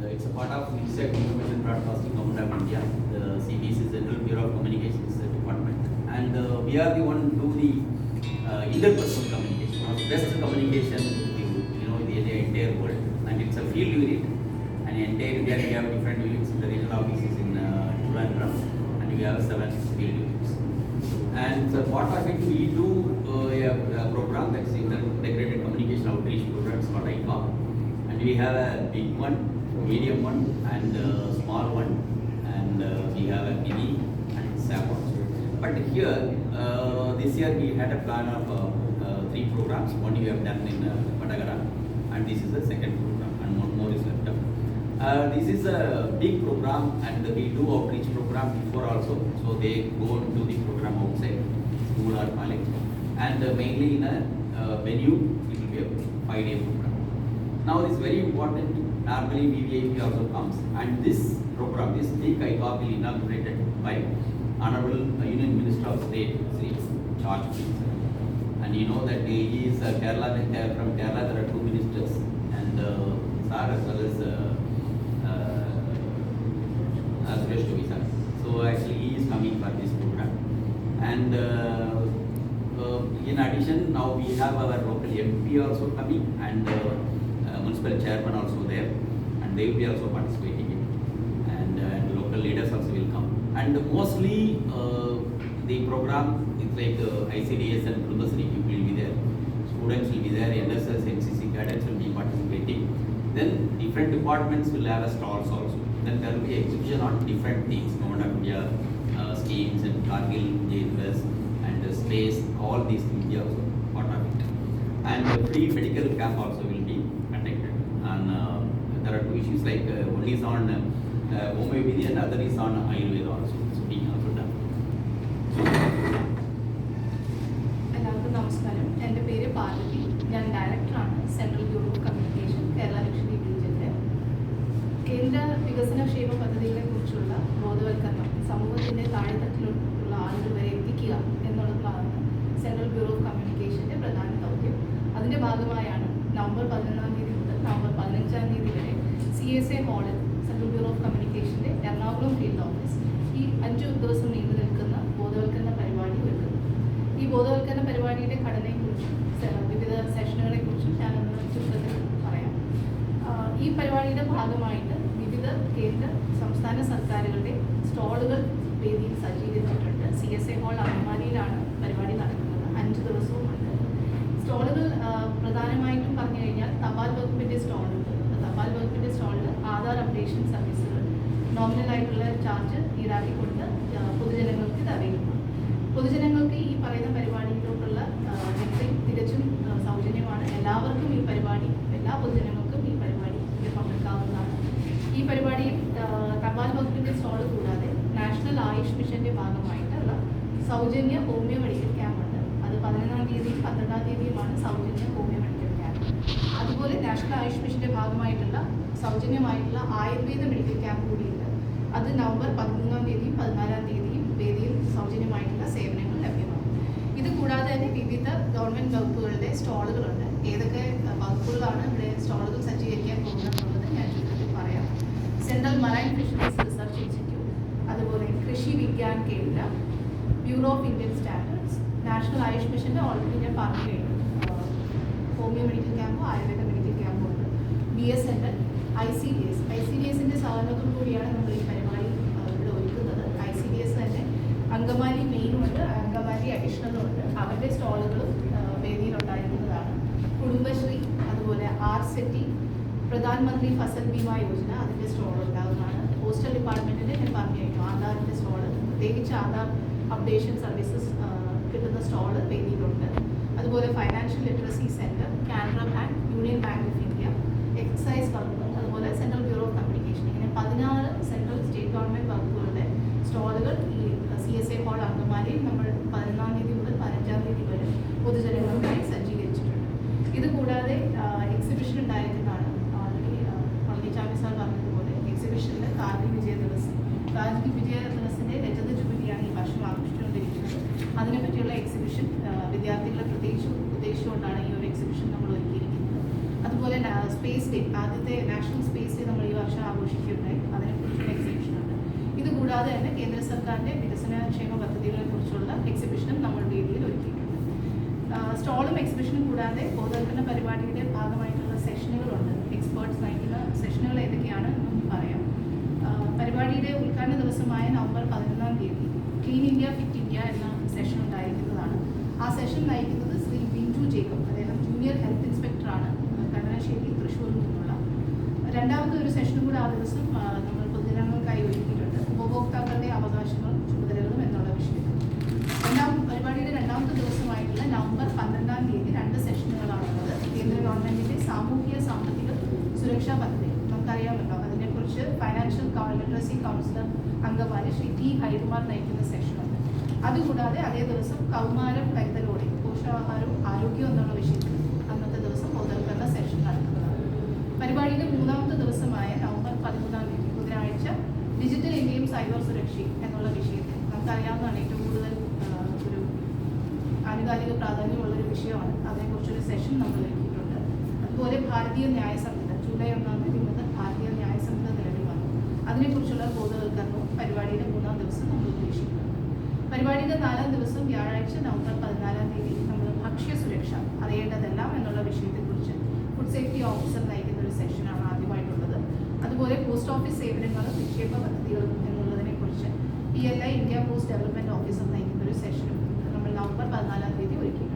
Uh, It's a part of of Information Broadcasting Government of India, the CBC Central Bureau of Communications Department. And uh, we are the one who do the uh, interpersonal communication, or the best communication you know, the entire world. And it's a field unit, and entire India we have different units, the regional offices in uh, and we have seven field units. And uh, part of it, we do uh, a, a program that's integrated communication outreach programs, it's called ICOM. And we have a big one, medium one, and a small one, and uh, we have a mini and SAP also. But here, uh, this year we had a plan of uh, uh, three programs. One we have done in uh, Patagara, and this is the second program, and one more is left. Uh, this is a big program, and we do outreach program before also. So they go into the program outside school or college, and uh, mainly in a uh, venue, it will be a five-day program. Now it is very important. Normally VVIP also comes, and this program, this ICOP will inaugurated by Honorable uh, Union Minister of State, Sri George Pinson. And you know that he is uh, Kerala, uh, from Kerala there are two ministers, and uh, Sir as well as uh, uh, Gopi sir. So actually he is coming for this program. And uh, uh, in addition, now we have our local MP also coming and uh, uh, municipal chairman also and they will be also participating in. And, uh, and local leaders also will come. And mostly uh, the program is like uh, ICDS and Kumbasri will be there. Students will be there, NSS, NCC cadets will be participating. Then different departments will have a stalls also. Then there will be exhibition on different things, Government of India schemes and Cargill, JNS and space, all these things will be also part of it. And the free medical camp also will be conducted. And uh, there are two issues like uh, one is on uh, uh, homeopathy and other is on Ayurveda also. So being also done. As a model central bureau of കമ്മ്യൂണിക്കേഷന്റെ Ernakulam field office ഈ അഞ്ചു ദിവസം നീണ്ടു നിൽക്കുന്ന ബോധവൽക്കരണ പരിപാടി ഒരുക്കുന്നു. ഈ ബോധവൽക്കരണ പരിപാടിയുടെ ഘടനയെക്കുറിച്ചും വിവിധ സെഷനുകളെക്കുറിച്ചും ഞാനൊന്ന് ചുരുക്കത്തിൽ പറയാം. ഈ പരിപാടിയുടെ ഭാഗമായിട്ട് വിവിധ കേന്ദ്ര സംസ്ഥാന സർക്കാരുകളുടെ സ്റ്റാളുകൾ വേദിയിൽ സജ്ജീകരിച്ചിട്ടുണ്ട്. സി എസ് എ ഹോൾ അഭിമാനിയിലാണ് പരിപാടി നടക്കുന്നത്. അഞ്ച് ദിവസവുമുണ്ട് സ്റ്റാളുകൾ ആഹ് പ്രധാനമായിട്ടും പറഞ്ഞു കഴിഞ്ഞാൽ തപാൽ വകുപ്പിന്റെ സ്റ്റാളുണ്ട് തപാൽ വകുപ്പിന്റെ സ്റ്റാളിൽ അപ്ഡേഷൻ സർവീസുകൾ നോമിനലായിട്ടുള്ള ചാർജ് ഈടാക്കിക്കൊണ്ട് പൊതുജനങ്ങൾക്ക് ഇത് അറിയിക്കുന്നു പൊതുജനങ്ങൾക്ക് ഈ പറയുന്ന പരിപാടിയിലോട്ടുള്ള എൻട്രി തികച്ചും സൗജന്യമാണ്. എല്ലാവർക്കും ഈ പരിപാടി എല്ലാ പൊതുജനങ്ങൾക്കും ഈ പരിപാടി പങ്കെടുക്കാവുന്നതാണ്. ഈ പരിപാടിയിൽ ആ, തപാൽ വകുപ്പിന്റെ സ്റ്റോൾ കൂടാതെ നാഷണൽ ആയുഷ് മിഷന്റെ ഭാഗമായിട്ടുള്ള സൗജന്യ ഹോമിയോ മെഡിക്കൽ ക്യാമ്പ് ഉണ്ട്. അത് പതിനൊന്നാം തീയതിയും പന്ത്രണ്ടാം തീയതിയുമാണ് സൗജന്യ ഹോമിയോ മെഡിക്കൽ ക്യാമ്പ്. അതുപോലെ നാഷണൽ ആയുഷ് മിഷന്റെ ഭാഗമായിട്ടുള്ള സൗജന്യമായിട്ടുള്ള ആയുർവേദ മെഡിക്കൽ ക്യാമ്പ് കൂടിയുണ്ട്. അത് നവംബർ പതിമൂന്നാം തീയതിയും പതിനാലാം തീയതിയും വേദിയിൽ സൗജന്യമായിട്ടുള്ള സേവനങ്ങൾ ലഭ്യമാണ്. ഇത് കൂടാതെ തന്നെ വിവിധ ഗവൺമെന്റ് വകുപ്പുകളുടെ സ്റ്റാളുകളുണ്ട്. ഏതൊക്കെ വകുപ്പുകളാണ് ഇവിടെ സ്റ്റാളുകൾ സജ്ജീകരിക്കാൻ പോകുന്നത് ഞാൻ ചുരുക്കത്തിൽ പറയാം. Central marine fisheries research institute അതുപോലെ Krishi Vigyan Kendram bureau of Indian standards national Ayush മിഷന്റെ ഓൾറെഡി ഞാൻ പറഞ്ഞു കഴിഞ്ഞു. ഹോമിയോ മെഡിക്കൽ ക്യാമ്പോ ആയുർവേദ മെഡിക്കൽ ക്യാമ്പോ ഉണ്ട്. B S N L I C D S. I C D എസിന്റെ സഹകരണത്തോടു കൂടിയാണ് നമ്മൾ ഈ പരിപാടി ഇവിടെ ഒരുക്കുന്നത്. ഐ സി ഡി എസ് തന്നെ അങ്കമാലി മെയിനും ഉണ്ട് അങ്കമാലി അഡീഷണലുമുണ്ട് അവരുടെ സ്റ്റാളുകളും വേദിയിലുണ്ടായിരുന്നതാണ് കുടുംബശ്രീ അതുപോലെ ആർ സെറ്റി പ്രധാനമന്ത്രി ഫസൽ ബീമ യോജന അതിന്റെ സ്റ്റോൾ ഉണ്ടാകുന്നതാണ്. പോസ്റ്റൽ ഡിപ്പാർട്ട്മെന്റിന്റെ ഞാൻ പറഞ്ഞു കഴിഞ്ഞു ആധാറിന്റെ സ്റ്റോൾ പ്രത്യേകിച്ച് ആധാർ അപ്ഡേഷൻ സർവീസസ് കിട്ടുന്ന സ്റ്റോൾ വേദിയിലുണ്ട്. അതുപോലെ financial literacy centre Canara Bank Union Bank of India excise വകുപ്പ് ഓഫ് ഇങ്ങനെ പതിനാറ് സെൻട്രൽ സ്റ്റേറ്റ് ഗവൺമെന്റ് വകുപ്പുകളുടെ സ്റ്റോളുകൾ ഈ സി എസ് എ ഹാൾ അങ്കമാലിയിൽ നമ്മൾ പതിനൊന്നാം തീയതി മുതൽ പതിനഞ്ചാം തീയതി വരെ പൊതുജനങ്ങൾക്കായി സജ്ജീകരിച്ചിട്ടുണ്ട്. ഇത് കൂടാതെ എക്സിബിഷൻ ഉണ്ടായിരുന്നതാണ് ഓൾറെഡി പളനിച്ചാമി സാർ പറഞ്ഞതുപോലെ എക്സിബിഷനിൽ കാർഗിൽ വിജയ ദിവസ് കാർഗിൽ വിജയ ദിവസിന്റെ രജത ജൂബിലിയാണ് ഈ വർഷം ആഘോഷിച്ചുകൊണ്ടിരിക്കുന്നത്. അതിനെപ്പറ്റിയുള്ള എക്സിബിഷൻ വിദ്യാർത്ഥികളെ പ്രത്യേകിച്ച് ഉദ്ദേശിച്ചുകൊണ്ടാണ് ഈ ഒരു എക്സിബിഷൻ നമ്മൾ ഒരുക്കിയിരിക്കുന്നത്. അതുപോലെ സ്പേസ് ഡേ ആദ്യത്തെ നാഷണൽ സ്പേസ് ഡേ നമ്മൾ ഈ വർഷം ആഘോഷിക്കുകയുണ്ടായി അതിനെക്കുറിച്ചുള്ള എക്സിബിഷൻ ഉണ്ട് ഇത് കൂടാതെ തന്നെ കേന്ദ്ര സർക്കാരിന്റെ വികസന ക്ഷേമ പദ്ധതികളെ കുറിച്ചുള്ള എക്സിബിഷനും നമ്മൾ വേദിയിൽ ഒരുക്കിയിട്ടുണ്ട്. സ്റ്റോളും എക്സിബിഷനും കൂടാതെ ബോധവൽക്കരണ പരിപാടിയുടെ ഭാഗമായിട്ടുള്ള സെഷനുകളുണ്ട് എക്സ്പേർട്സ് നയിക്കുന്ന സെഷനുകൾ ഏതൊക്കെയാണ് എന്നും പറയാം. പരിപാടിയുടെ ഉദ്ഘാടന ദിവസമായ നവംബർ പതിനൊന്നാം തീയതി ക്ലീൻ ഇന്ത്യ ഫിറ്റ് ഇന്ത്യ എന്ന സെഷൻ ഉണ്ടായിരിക്കുന്നതാണ്. ആ സെഷൻ നയിക്കുന്നത് ശ്രീ ബിൻജു ജേക്കബ് അദ്ദേഹം ജൂനിയർ ഹെൽത്ത് ഇൻസ്പെക്ടറാണ് കണ്ണനശ്ശേരി തൃശ്ശൂരിൽ നിന്നുള്ള. രണ്ടാമത്തെ ഒരു സെഷനും കൂടെ ആ ദിവസം നമ്മൾ പൊതുജനങ്ങൾക്കായി ഒരുക്കിയിട്ടുണ്ട് ഉപഭോക്താക്കളുടെ അവകാശങ്ങളും ചുമതലകളും എന്നുള്ള വിഷയത്തിൽ രണ്ടാം പരിപാടിയുടെ രണ്ടാമത്തെ ദിവസമായിട്ടുള്ള നവംബർ പന്ത്രണ്ടാം തീയതി രണ്ട് സെഷനുകളാണുള്ളത് കേന്ദ്ര ഗവൺമെന്റിന്റെ സാമൂഹിക സാമ്പത്തിക സുരക്ഷാ പദ്ധതി നമുക്കറിയാമല്ലോ അതിനെക്കുറിച്ച് ഫൈനാൻഷ്യൽ ലിറ്ററസി കൗൺസിലർ അംഗമായ ശ്രീ ടി ഹരികുമാർ നയിക്കുന്ന സെഷനുണ്ട് അതുകൂടാതെ അതേ ദിവസം കൗമാരം കരുതലോടെ പോഷകാഹാരവും ആരോഗ്യവും എന്നുള്ള വിഷയത്തിൽ അന്നത്തെ ദിവസം ബോധവൽക്കരണ സെഷൻ നടക്കുന്നതാണ്. പരിപാടിയുടെ മൂന്നാമത്തെ ദിവസമായ നവംബർ പതിമൂന്നാം തീയതി ബുധനാഴ്ച ഡിജിറ്റൽ ഇന്ത്യയും സൈബർ സുരക്ഷയും എന്നുള്ള വിഷയത്തിൽ നമുക്കറിയാവുന്നതാണ് ഏറ്റവും കൂടുതൽ ഒരു ആനുകാലിക പ്രാധാന്യമുള്ള ഒരു വിഷയമാണ്. അതിനെക്കുറിച്ചൊരു സെഷൻ നമ്മൾ ഒരുക്കിയിട്ടുണ്ട്. അതുപോലെ ഭാരതീയ ന്യായ ജൂലൈ ഒന്നാം തീയതി മുതൽ ഭാരതീയ ന്യായ സംഹിത നിലവിൽ വന്നു അതിനെക്കുറിച്ചുള്ള ബോധവൽക്കരണവും പരിപാടിയുടെ മൂന്നാം ദിവസം നമ്മൾ ഉദ്ദേശിക്കുന്നുണ്ട് പരിപാടിയുടെ നാലാം ദിവസം വ്യാഴാഴ്ച നവംബർ പതിനാലാം തീയതി നമ്മൾ ഭക്ഷ്യ സുരക്ഷ അറിയേണ്ടതെല്ലാം എന്നുള്ള വിഷയത്തെക്കുറിച്ച് ഫുഡ് സേഫ്റ്റി ഓഫീസർ നയിക്കുന്ന ഒരു സെഷനാണ് ആദ്യമായിട്ടുള്ളത്. അതുപോലെ പോസ്റ്റ് ഓഫീസ് സേവനങ്ങളും നിക്ഷേപ പദ്ധതികളും എന്നുള്ളതിനെക്കുറിച്ച് P India post development officer നയിക്കുന്ന ഒരു സെഷനും നമ്മൾ നവംബർ പതിനാലാം തീയതി ഒരുക്കിയിട്ടുണ്ട്